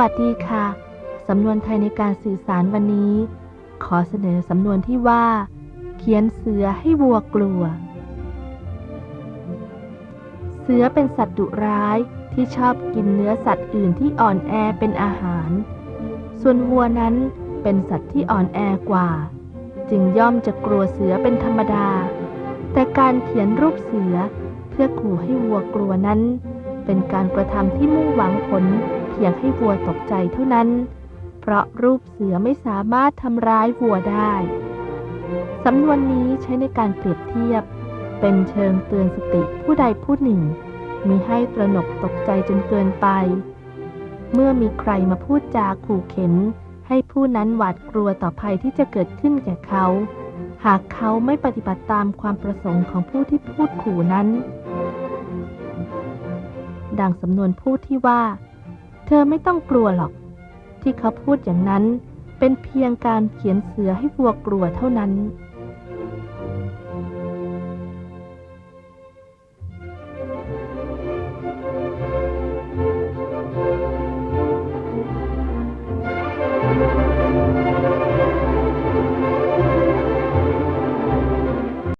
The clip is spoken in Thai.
วัสดีค่ะ สำนวนไทยในการสื่อสารวันนี้ ขอเสนอสำนวนที่ว่า เขียนเสือให้วัวกลัว เสือเป็นสัตว์ดุร้ายที่ชอบกินเนื้อสัตว์อื่นที่อ่อนแอเป็นอาหาร ส่วนวัวนั้นเป็นสัตว์ที่อ่อนแอกว่า จึงย่อมจะกลัวเสือเป็นธรรมดา แต่การเขียนรูปเสือเพื่อขู่ให้วัวกลัวนั้น เป็นการกระทำที่มุ่งหวังผล พียงให้วัวตกใจเท่านั้น เพราะรูปเสือไม่สามารถทำร้ายวัวได้ สำนวนนี้ใช้ในการเปรียบเทียบ เป็นเชิงเตือนสติผู้ใดผู้หนึ่ง มิให้ตระหนกตกใจจนเกินไป เมื่อมีใครมาพูดจาขู่เข็น ให้ผู้นั้นหวาดกลัวต่อภัยที่จะเกิดขึ้นแก่เขา หากเขาไม่ปฏิบัติตามความประสงค์ของผู้ที่พูดขู่นั้น ดังสำนวนพูดที่ว่า เธอไม่ต้องกลัวหรอก ที่เขาพูดอย่างนั้นเป็นเพียงการเขียนเสือให้วัวกลัวเท่านั้น「